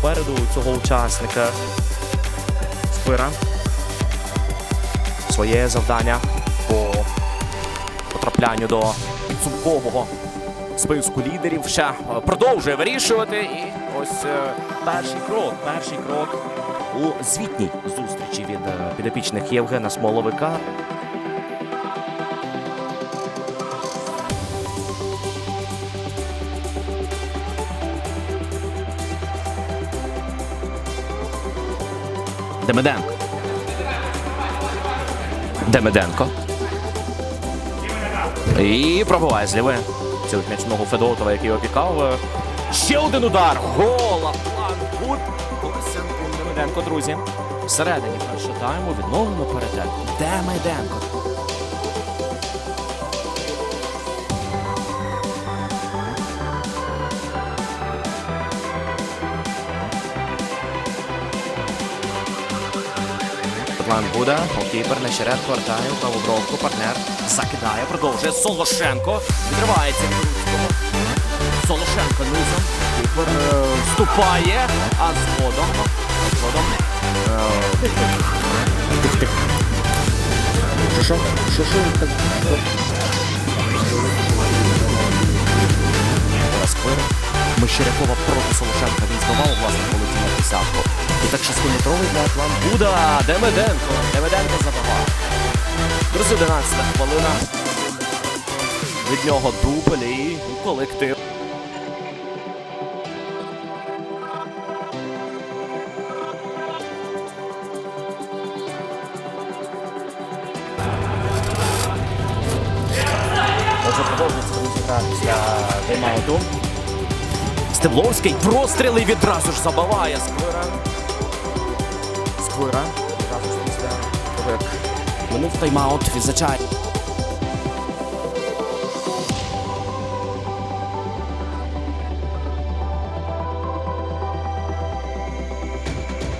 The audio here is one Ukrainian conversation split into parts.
попереду цього учасника. Спира. Своє завдання по потраплянню до підсумкового списку лідерів ще е, продовжує вирішувати. І ось е, перший крок, перший крок у звітній зустрічі від е, підопічних Євгена Смоловика. Демиденко. Демиденко. І пробиває з ліве. м'яч ногу Федотова, який опікав. Ще один удар. Гола. Атлант Гуд. Демиденко, друзі. Всередині першого тайму відновлено передачу. Демиденко. План буде. Голкіпер на черед повертає праву бровку. Партнер закидає, продовжує. Солошенко відривається від. Солошенко низом. Кіпер е, вступає, а згодом. Згодом. е, Що що? Що що? Сквер. Мещерякова проти Солошенка. Він здавав власне полетів на десятку. І так шестиметровий для Атлант Буда. Демиденко. Демиденко забиває. Друзі, 11 хвилина. Від нього дубль і колектив. Стебловський простріл і відразу ж забиває Сквира. Як минув тайм-аут, відзначає.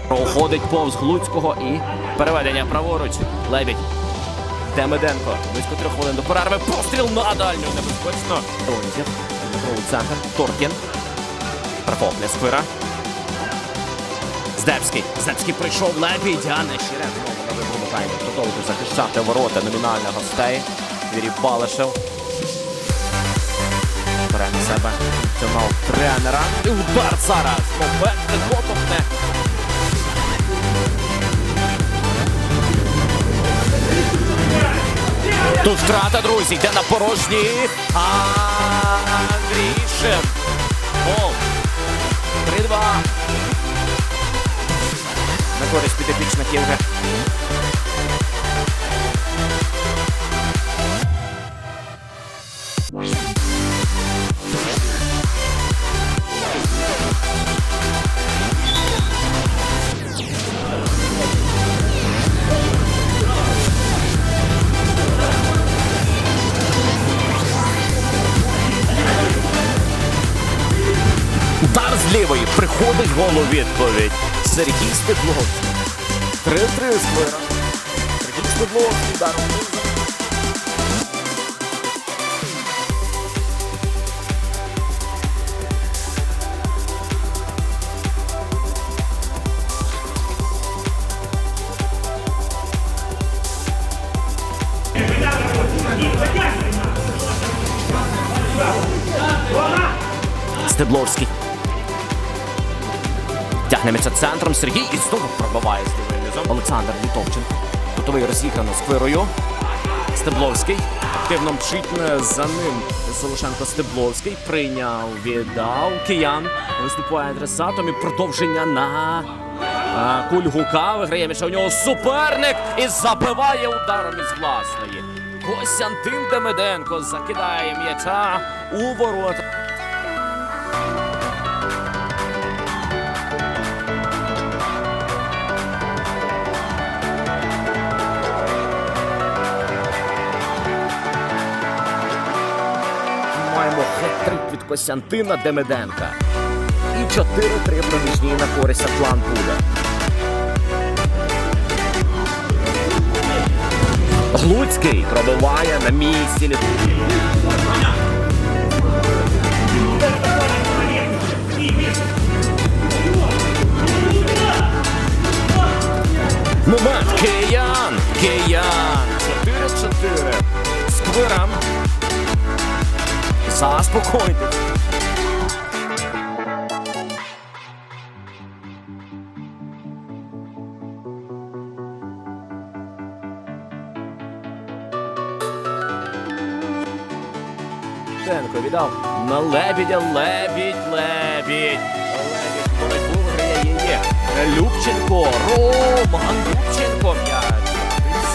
Проходить повз Глуцького і переведення праворуч. Лебідь. Демиденко. Близько трьох хвилин до перерви. Постріл на дальню. Небезпечно. Дмитро центр. Торкін. Прохоплює Сквира. Здебський. Здебський прийшов лебідь, а не Щирен знову на вибору таймі. Продовжує захищати ворота номінальних гостей. Вірій Балишев. Бере на себе функціонал тренера. І удар зараз. Момент підготовне. Тут втрата, друзі, йде на порожні. Андрійшин. Гол. На користь підопічних Євген. Удар з лівої. Приходить гол відповідь. Сергій Стеблов. 3-3 сквера. Сергій Стеблов. Удар. Стебловський. Тягне м'яча центром Сергій і знову пробиває з лівим. Олександр Літовченко. Готовий розіграно сквирою. Стебловський. Активно мчить за ним. Солошенко Стебловський прийняв, віддав. Киян виступає адресатом і продовження на Кульгука. Виграє м'яча у нього суперник і забиває ударом із власної. Костянтин Демиденко закидає м'яча у ворота. хет-трик від косянтина Демеденка. І 4-3 на користь план Атлантбуда. Глуцький пробиває на місці. Ну, Момент Киян! Киян! 4-4. Сквирам. Заспокойтесь. Тенко віддав на лебідя, лебідь, лебідь. Лебідь боротьбу виграє її. Любченко, Роман Любченко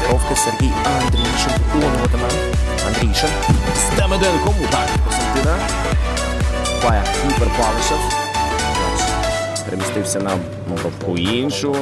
м'яч. Ровки Сергій Андрійшин виконуватиме. Андрійшин. Стемеденко, удар від Костянтина. Бає Ігор Палишев. Перемістився на мовку іншу.